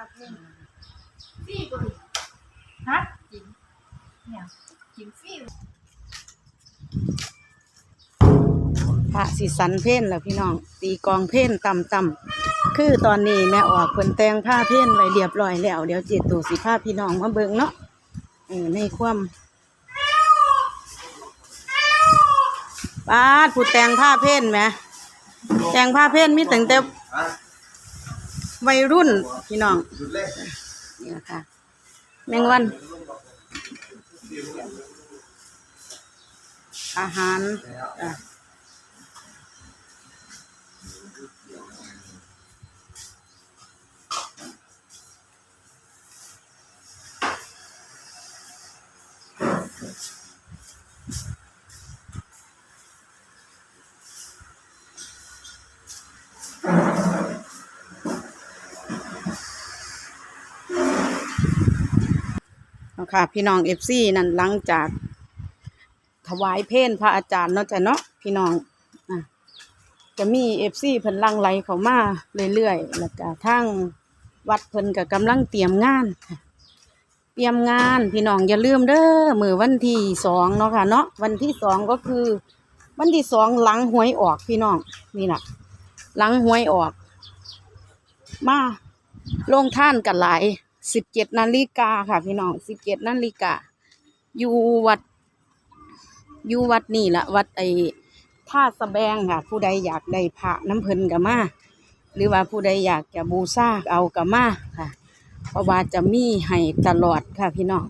าเพ่งฟี่ก็ฮะกินเนี่ยกินฟี่พระสิสันเพ่นล่ะพี่น้อง ตีกองเพ่นต่ำต่ำๆคือตอนนี้แม่ออกเพิ่นแต่งผ้าเพ่นไว้เรียบร้อยแล้ว เดี๋ยวเจตูสิผ้าพี่น้องมาเบิ่งเนาะเออในความปาดผู้แต่งผ้าเพ่นไหมแต่งผ้าเพ่นมีตั้งแต่ วัยรุ่นพี่น้องนี่แหละค่ะแมงวัน อาหาร ค่ะ พี่น้องเอฟซีนั่นหลังจาก ถวายเพลพระอาจารย์เนาะจ้ะเนาะพี่น้องอะจะมีเอฟซีเพิ่นลังไหลเข้ามาเรื่อยๆแล้วก็ทั้งวัดเพิ่นก็กำลังเตรียมงานเตรียมงานพี่น้องอย่าลืมเด้อมือวันที่สองเนาะค่ะเนาะวันที่สองก็คือ วันที่สองหลังหวยออกพี่น้องนี่นะหลังหวยออก มาลงท่านกันหลาย สิบเจ็ดนาฬิกาค่ะ พี่น้องสิบเจ็ดนาฬิกาอยู่วัด อยู่วัดนี่ละวัดไอ้ท่าสแบงค่ะ ผู้ใดอยากได้พระน้ำเพลินกับมาหรือว่าผู้ใดอยากจะบูชาเอากับมาค่ะ เพราะว่าจะมีให้ตลอดค่ะ พี่น้อง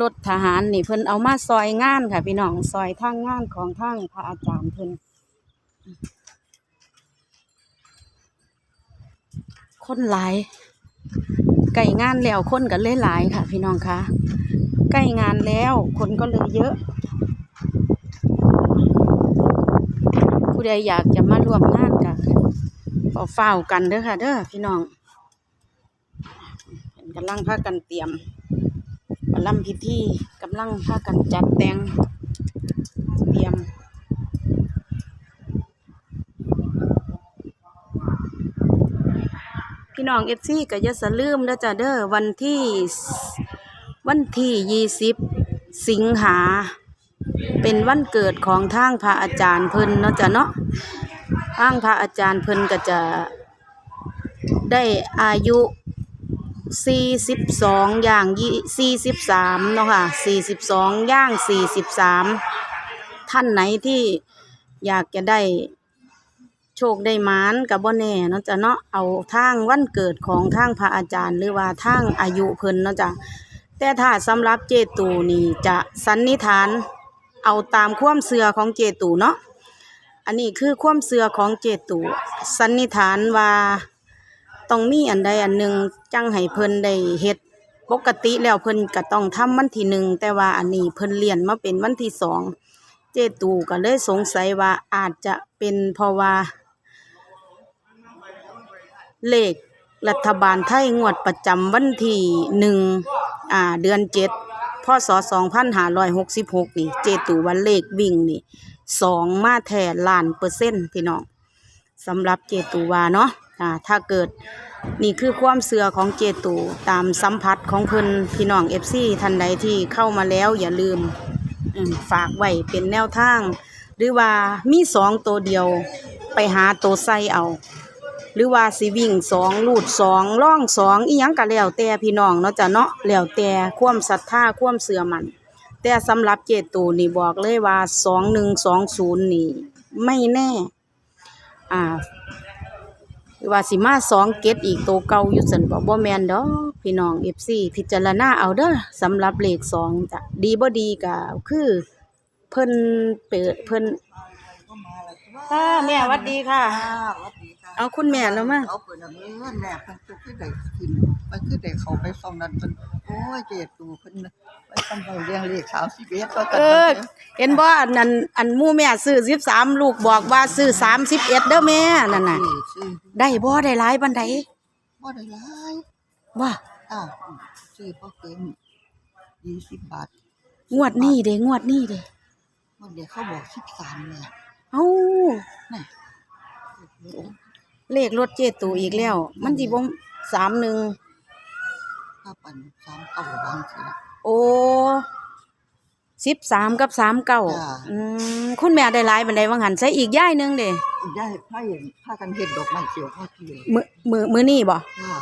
รถทหารนี่เพิ่นเอามาซอยงานค่ะ พี่น้องซอยทางงานของทางพระอาจารย์เพิ่นคนหลาย ไก่งานแล้วคนกันเลยหลายค่ะ พี่น้องคะใกล้งานแล้วคนก็เลยเยอะ ผู้ใดอยากจะมาร่วมงานกันก็เฝ้ากันเด้อค่ะ เด้อพี่น้องกำลังพากันเตรียมกำลังพิธีกำลังพากันจัดแต่งเตรียม พี่ น้องเอฟซีก็อย่าสลืมนะจ้ะเด้อวันที่วันที่ยี่สิบสิงหา เป็นวันเกิดของทางพระอาจารย์เพิ่นเนาะจ้ะเนาะทางพระอาจารย์เพิ่นก็จะได้อายุสี่สิบสองอย่างยี่สี่สิบสามเนาะค่ะสี่สิบสองย่างสี่สิบสามท่านไหนที่อยากจะได้ โชคได้หมานกับบ่แน่เนาะจ้ะเนาะเอาทางวันเกิดของทางพระอาจารย์ หรือว่าทางอายุเพิ่นเนาะจ้ะแต่ถ้าสำหรับเจตูนี่จะสันนิษฐานเอาตามความเสือของเจตูเนาะอันนี้คือความเสือของเจตูสันนิษฐานว่าต้องมีอันใดอันหนึ่งจังให้เพิ่นได้เฮ็ดปกติแล้วเพิ่นก็ต้องทำวันที่หนึ่งแต่ว่าอันนี้เพิ่นเลี่ยนมาเป็นวันที่สองเจตูก็เลยสงสัยว่าอาจจะเป็นเพราะว่า เลขรัฐบาลไทยงวดประจำวันที่หนึ่งอ่าเดือนเจ็ดพศสองพันห้าร้อยหกสิบหกนี่ เจตูวันเลขวิ่งนี่สองมาแทนล้านเปอร์เซ็นต์พี่น้องสำหรับเจตูวาเนาะอ่าถ้าเกิดนี่คือความเสือของเจตูตามสัมผัสของเพิ่นพี่น้องเอฟซีท่านใดที่เข้ามาแล้วอย่าลืมอืมฝากไว้เป็นแนวทาง หรือว่ามีสองตัวเดียวไปหาตัวไส้เอา หรือว่าสิวิ่งสองลูดสองล่องสองอีหยังก็แล้วแต่พี่น้องเนาะจ้ะเนาะแล้วแต่ความศรัทธาความเสื่อมัน แต่สำหรับเจตูนี่บอกเลยว่าสองหนึ่งสองศูนย์นี่ไม่แน่ อ่าหรือว่าสิมาสองเกตอีกโตเก่าอยู่สันบอกบ่แมนดอกพี่น้องเอฟซีพิจารณาเอาเด้อสำหรับเลขสองจะดีบ่ดีก็คือเพิ่นเปิดเพิ่นค่ะแม่วัดดีค่ะ วัดดีค่ะ เอาคุณแม่แล้วมาเอาเปิดอันนี้แม่เพิ่นตุกขึ้นได้กินมันคือได้เขาไปฟังนั้นเพิ่นโอ้ยเจตูเพิ่นไปทำเรื่องเลข31ก็กัเออเห็นบ่อันนั้นอันหมู่แม่ซื้อสิบสามลูกบอกว่าซื้อสามสิบเอ็ดเด้อแม่นั่นน่ะซื้อซื้อได้บ่ได้หลายปานใดบ่ได้หลายว่าอ้าวซื้อบ่เกิน20บาทงวดนี้เด้งวดนี้เด้มันเดี๋ยวเขาบอก13เนี่ยเอ้าน่ะ เลขรถเจตูอีกแล้ว มันสิบ่สามหนึ่งกับอันสามเก้าบางสิละ โอ้สิบสามกับสามเก้าจ้ะ อืมคุณแม่ได้หลายบันไดวังหันใส่อีกย่ายหนึงเด้ได้ไพ่พากันเฮ็ดดอกไม้เขียวเข้าที่เลยมือมือมือนี่บ่จ้า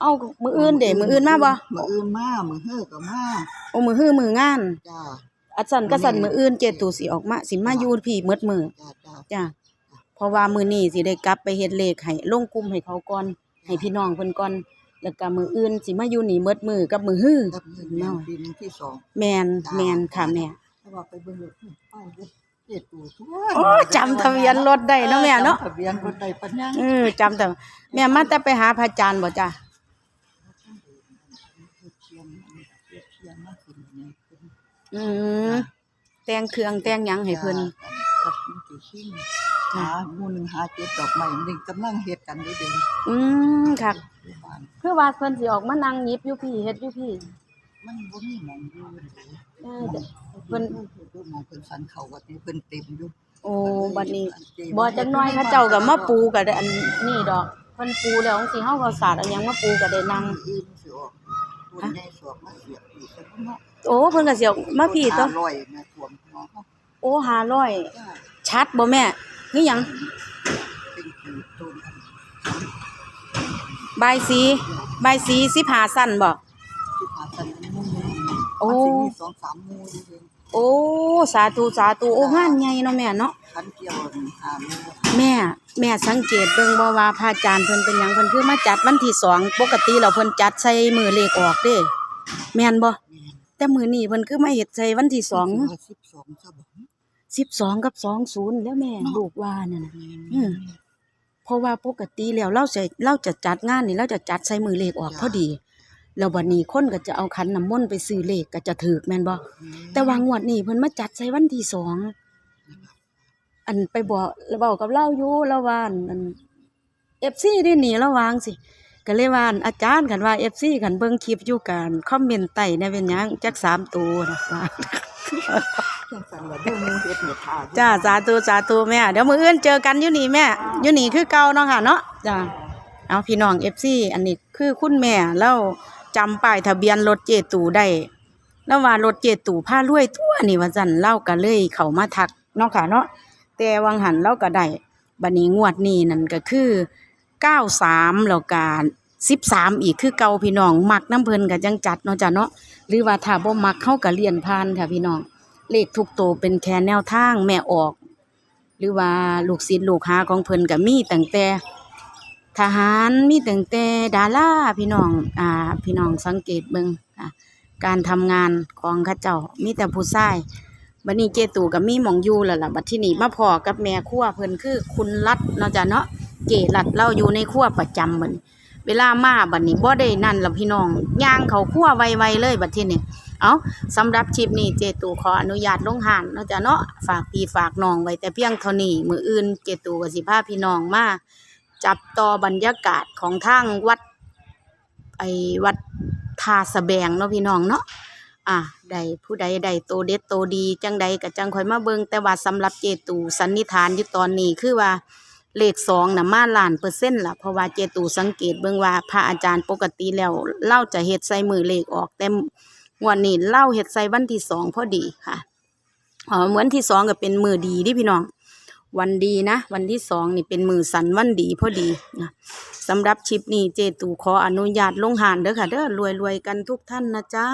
เอ้ามืออื่นเด้มืออื่นมาบ่มืออื่นมามือเฮือก็มาโอ้มือฮื้อมืองาน จ้า อัดสันก็สันมืออื่นเจตูสิออกมาสิมาอยู่พี่หมดมือจ้าจ้าจ้ะ เพราะว่ามื้อนี้สิได้กลับไปเฮ็ดเลขให้ลงกลุ่มให้เขาก่อนให้พี่น้องเพิ่นก่อนแล้วก็มื้ออื่นสิมาอยู่นี่หมดมือกับมือฮื้อกับเงินแม่ปีหนึงที่สองแม่นแม่นค่ะแม่ถ้าว่าไปเบิ่งรถป้ายเด้อเจ็ดตัวทั่วโอ้จำทะเบียนรถได้เนาะแม่เนาะจำทะเบียนรถได้ปัญญาเออจำแต่แม่มาแต่ไปหาพระอาจารย์บ่จ้ะเทียนอันนี้เทียนมาขึ้นเนี่ยเพิ่นอืมแต่งเครื่องแต่งหยังให้เพิ่นกับมันสิชิง หาหมู่หนึงหาเจ็ดดอกไม้หนึ่งกำลังเฮ็ดกันอยู่เด้ออืมค่ะที่บ้านคือว่าเพิ่นสิออกมานั่งหยิบอยู่พี่เฮ็ดอยู่พี่มันบ่มีหมองอยู่เลยเออเดี๋ยว เพิ่นเพิ่นมองเพิ่นสันเขาวัดนี้เพิ่นเต็มอยู่โอ้บัดนี้ บ่จักหน้อยเขาเจ้าก็มาปูก็ได้อันนี้ดอกเพิ่นปูแล้วจังซี่เฮาก็สาดเอาหยังมาปูก็ได้นั่งอื่นสิออกตัวใหญ่สวกมาเสียบอีกแล้วเนาะโอ้เพิ่นก็สิออกมาพี่ตัวร้อยแม่ท่วมหัวเขาโอ้ห้าร้อยจ้าชัดบ่แม่ คือหยังเป็นคือต้นอันใบายสีใบายสีสิบห้าสั้นบ่ที่พาสันมุมโอ้มันสิมีสองสามหมู่อยู่เด้อโอ้ สาธุสาธุโอ้งานใหญ่เนาะแม่เนาะคันเกี่ยวอันหาหมู่แม่ แม่สังเกตเบิ่งบ่ว่าพระอาจารย์เพิ่นเป็นหยังเพิ่นคือมาจัดวันที่สองปกติแล้วเพิ่นจัดใส่มือเลขออกเด้ แม่นบ่แม่นแต่มื้อนี้เพิ่นคือมาเฮ็ดใส่วันที่สอง สิบสองซะบ่สิบสองกับสองศูนย์แล้วแม่ลูกว่านั่นน่ะอืมเพราะว่าปกติแล้วเราจะเราจะจัดงานนี่เราจะจัดใส่มือเลขออกพอดีแล้ววันนี้คนก็จะเอาขันน้ำมนต์ไปซื้อเลขก็จะถูกแม่นบ่แต่ว่างวดนี้เพิ่นมาจัดใส่วันที่สองอันไปบอกเว้ากับเราอยู่ระหว่างอัน FC ได้หนีระวางสิ ก็เลยว่าอันอาจารย์กันว่า FC กันเบิ่งคลิปอยู่กันคอมเมนต์ใต้ในเป็นหยังจักสามตัวนะว่าจ้าอยู่จ้าสาธุสาธุแม่เดี๋ยวมืออื่นเจอกันอยู่นี่แม่อยู่นี่คือเก่าเนาะค่ะเนาะจ้าเอาพี่น้อง FC อันนี้คือคุณแม่เราจำป้ายทะเบียนรถเจตูได้แล้วว่ารถเจตูพารวยตัวนี่ว่าซั่นเล่าก็เลยเขามาทักเนาะค่ะเนาะแต่วังหันเราก็ได้บัดนี้งวดนี้นั่นก็คือ 93แล้วก็13อีกคือเก่าพี่น้อง มักน้ำเพลินก็จังจัดเนาะจ้ะเนาะหรือว่าถ้าบ่มักเฮาก็เลียนผ่านค่ะพี่น้อง เลขทุกโตวเป็นแค่แนวทางแม่ออก หรือว่าลูกศิษย์ลูกหาของเพลินก็มีตั้งแต่ ทหารมีตั้งแต่ดาราพี่น้องอ่าพี่น้องสังเกตเบิงอะการทำงานของเขาเจ้ามีแต่ผู้ชายบัดนี้เจตูก็มีหม่องอยู่แล้วล่ะบัดที่นี่มาพอกับแม่ครัวเพิ่นคือคุณรัตเนาะจ้ะเนาะ เกรัตเราอยู่ในครัวประจำบัดนี้เวลามาบัดนี้บ่ได้นั่นละพี่น้องย่างเขาครัวไวๆเลยบัดที่นี่เอาสำหรับคลิปนี้เจตูขออนุญาตลงหานเนาะจ้ะเนาะฝากพี่ฝากน้องไว้แต่เพียงเท่านี้มืออื่นเจตูก็สิพาพี่น้องมาจับต่อบรรยากาศของทางวัด ไอวัดทาสะแบงเนาะพี่น้องเนาะอะใดผู้ใดใดโตเด็ดโตดี จังใดก็จังคอยมาเบิงแต่ว่าสำหรับเจตูสันนิษฐานอยู่ตอนนี้คือว่า เลขสองนะมาล้านเปอร์เซ็นต์ล่ะเพราะว่าเจตูสังเกตเบิ่งว่าพระอาจารย์ปกติแล้วเล่าจะเฮ็ดใส่มือเลขออก แต่วดนี้เล่าเฮ็ดใส่วันที่สองพอดีค่ะอ๋อเหมือนที่สองก็เป็นมือดีดิพี่น้อง วันดีนะ วันที่สองนี่เป็นมือสันวันดีพอดีนะสำหรับชิปนี้เจตูขออนุญาตลงหานเด้อค่ะเด้อรวยๆกันทุกท่านนะจ๊ะ